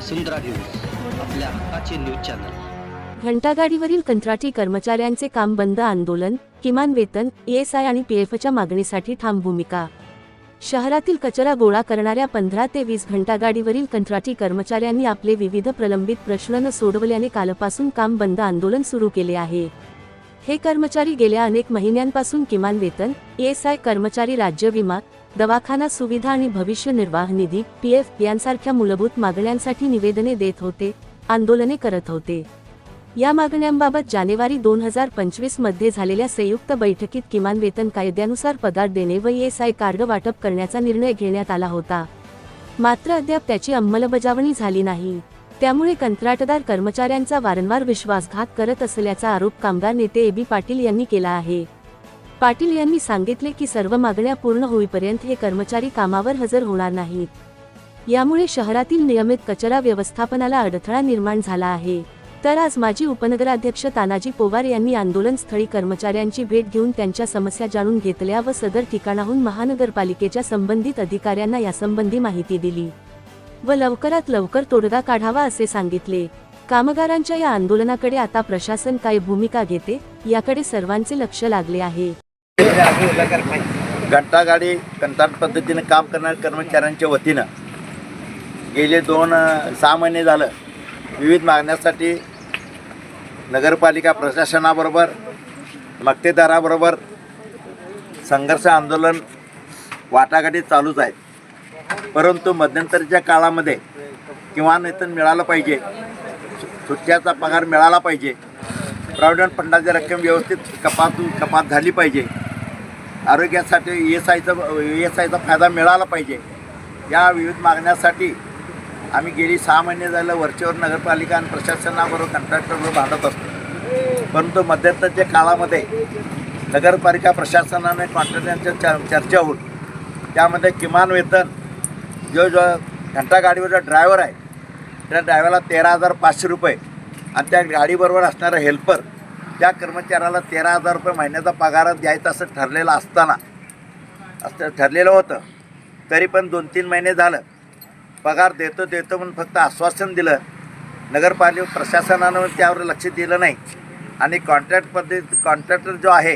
वसुंधरा news आपल्या हक्काचे news channel. घंटागाडीवरील कंत्राटी कर्मचाऱ्यांचे काम बंद आंदोलन किमान वेतन ईएसआय आणि पीएफच्या मागणीसाठी ठाम भूमिका. शहरातील कचरा गोळा करणाऱ्या पंधरा ते वीस घंटागाडीवरील कंत्राटी कर्मचाऱ्यांनी आपले विविध प्रलंबित प्रश्न न सोडवल्याने कालपासून काम बंद आंदोलन सुरू केले आहे. हे कर्मचारी गेल्या अनेक महिन्यांपासून किमान वेतन ईएसआय कर्मचारी राज्य विमा दवाखाना सुविधा आणि भविष्य निर्वाह निधी पीएफ यांसारख्या मूलभूत मागण्यांसाठी निवेदने देत होते आंदोलने करत होते. या मागण्यांबाबत जानेवारी दोन हजार पंचवीसमध्ये झालेल्या संयुक्त बैठकीत किमान वेतन कायद्यानुसार पगार देणे व एसआय कार्ड वाटप करण्याचा निर्णय घेण्यात आला होता. मात्र अद्याप त्याची अंमलबजावणी झाली नाही. त्यामुळे कंत्राटदार कर्मचाऱ्यांचा वारंवार विश्वासघात करत असल्याचा आरोप कामगार नेते ए बी पाटील यांनी केला आहे. पाटील यांनी सांगितले की सर्व मागण्या पूर्ण होईपर्यंत हे कर्मचारी कामावर हजर होणार नाहीत. यामुळे शहरातील नियमित कचरा व्यवस्थापनाला अडथळा निर्माण झाला आहे. तर आज माजी उपनगराध्यक्ष तानाजी पोवार यांनी आंदोलनस्थळी कर्मचाऱ्यांची भेट घेऊन त्यांच्या समस्या जाणून घेतल्या व सदर ठिकाणाहून महानगरपालिकेच्या संबंधित अधिकाऱ्यांना यासंबंधी माहिती दिली. व लवकरात लवकर तोडगा काढावा असे सांगितले. कामगारांच्या या आंदोलनाकडे आता प्रशासन काय भूमिका घेते याकडे सर्वांचे लक्ष लागले आहे. घंटागाडी कंत्राट पद्धतीने काम करणाऱ्या कर्मचाऱ्यांच्या वतीनं गेले दोन सहा महिने झालं. विविध मागण्यासाठी नगरपालिका प्रशासनाबरोबर मक्तेदाराबरोबर संघर्ष आंदोलन वाटाघाटी चालूच आहेत. परंतु मध्यंतरीच्या काळामध्ये किमान वेतन मिळालं पाहिजे सुट्ट्याचा पगार मिळाला पाहिजे प्रॉव्हिडंट फंडाची रक्कम व्यवस्थित कपात कपात झाली पाहिजे आरोग्यासाठी ई एस आयचं एस आयचा फायदा मिळाला पाहिजे. या विविध मागण्यासाठी आम्ही गेली सहा महिने झालं वरचेवर नगरपालिका आणि प्रशासनाबरोबर कॉन्ट्रॅक्टरवर भांडत असतो. परंतु मध्यंतरच्या काळामध्ये नगरपालिका प्रशासनाने कॉन्ट्रॅक्टरांच्या चर चर्चा होऊन त्यामध्ये किमान वेतन जो जो घंटागाडीवरचा ड्रायव्हर आहे त्या ड्रायव्हरला तेरा हजार पाचशे रुपये आणि त्या गाडीबरोबर असणारा हेल्पर त्या कर्मचाऱ्याला तेरा हजार रुपये महिन्याचा पगार द्यायचा असं ठरलेलं असताना असं ठरलेलं होतं तरी पण दोन तीन महिने झालं. पगार देतो देतो म्हणून फक्त आश्वासन दिलं. नगरपालिका प्रशासनानं त्यावर लक्ष दिलं नाही. आणि कॉन्ट्रॅक्ट पद्धती कॉन्ट्रॅक्टर जो आहे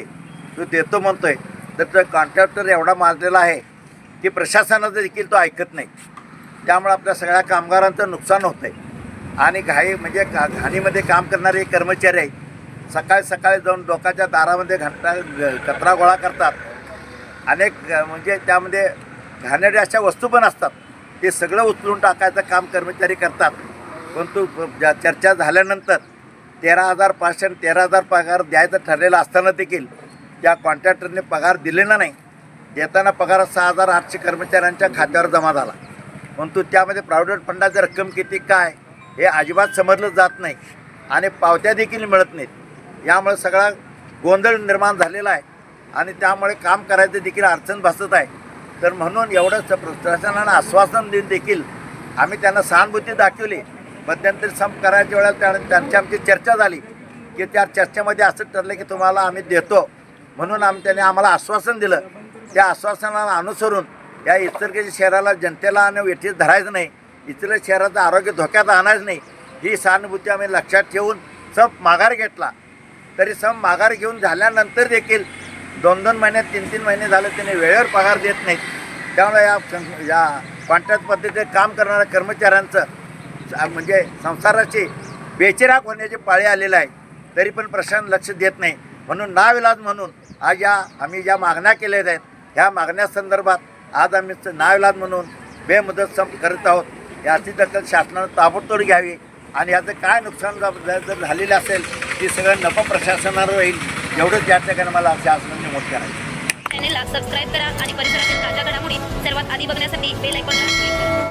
तो देतो म्हणतो आहे तर तो कॉन्ट्रॅक्टर एवढा माजलेला आहे की प्रशासनाचं देखील तो ऐकत नाही. त्यामुळे आपल्या सगळ्या कामगारांचं नुकसान होतं आहे आणि घाई म्हणजे का घाणीमध्ये काम करणारे कर्मचारी आहेत. सकाळी सकाळी जाऊन लोकांच्या दारामध्ये घंटा कचरा गोळा करतात. अनेक म्हणजे त्यामध्ये घाणेरड्या अशा वस्तू पण असतात. ते सगळं उचलून टाकायचं काम कर्मचारी करतात. परंतु चर्चा झाल्यानंतर तेरा हजार पाचशे आणि तेरा हजार पगार द्यायचं ठरलेलं असताना देखील त्या कॉन्ट्रॅक्टरने पगार दिलेला नाही. देताना पगार सहा हजार आठशे कर्मचाऱ्यांच्या खात्यावर जमा झाला. परंतु त्यामध्ये प्रॉव्हिडंट फंडाची रक्कम किती काय हे अजिबात समजलं जात नाही आणि पावत्या देखील मिळत नाहीत. यामुळे सगळा गोंधळ निर्माण झालेला आहे आणि त्यामुळे काम करायचं देखील अडचण भासत आहे. तर म्हणून एवढंच प्रशासनानं आश्वासन देऊन देखील आम्ही त्यांना सहानुभूती दाखवली. मध्यंतरी संप करायच्या वेळेला त्या त्यांची आमची चर्चा झाली की त्या चर्चेमध्ये असं ठरलं की तुम्हाला आम्ही देतो. म्हणून आम त्याने आम्हाला आश्वासन दिलं. त्या आश्वासनाला अनुसरून या इतरकेच्या शहराला जनतेला आणि वेठीत धरायचं नाही. इतर शहराचं आरोग्य धोक्यात आणायचं नाही. ही सहानुभूती आम्ही लक्षात ठेवून संप माघार घेतला. तरी सम माघार घेऊन झाल्यानंतर देखील दोन दोन महिन्यात तीन तीन महिने झाले त्याने वेळेवर पगार देत नाहीत. त्यामुळे या सं- या कॉन्ट्रॅक्ट पद्धतीने काम करणाऱ्या कर्मचाऱ्यांचं म्हणजे संसाराची बेचिराग होण्याची पाळी आलेलं आहे. तरी पण प्रशासन लक्ष देत नाही. म्हणून नाविलाज म्हणून आज या आम्ही ज्या मागण्या केल्या आहेत ह्या मागण्या संदर्भात आज आम्ही नाविलाज म्हणून बेमुदत संप करत आहोत. याची दखल शासनानं ताबडतोड घ्यावी आणि याचं काय नुकसान जर झालेलं असेल ते सगळं नप प्रशासनावर होईल एवढंच या ठिकाणी मला शासनाने नमूद करायचं चॅनेलला सबस्क्राईब करा आणि परिसरातील ताज्या घडामोडी सर्वात आधी बघण्यासाठी बेल ऐकून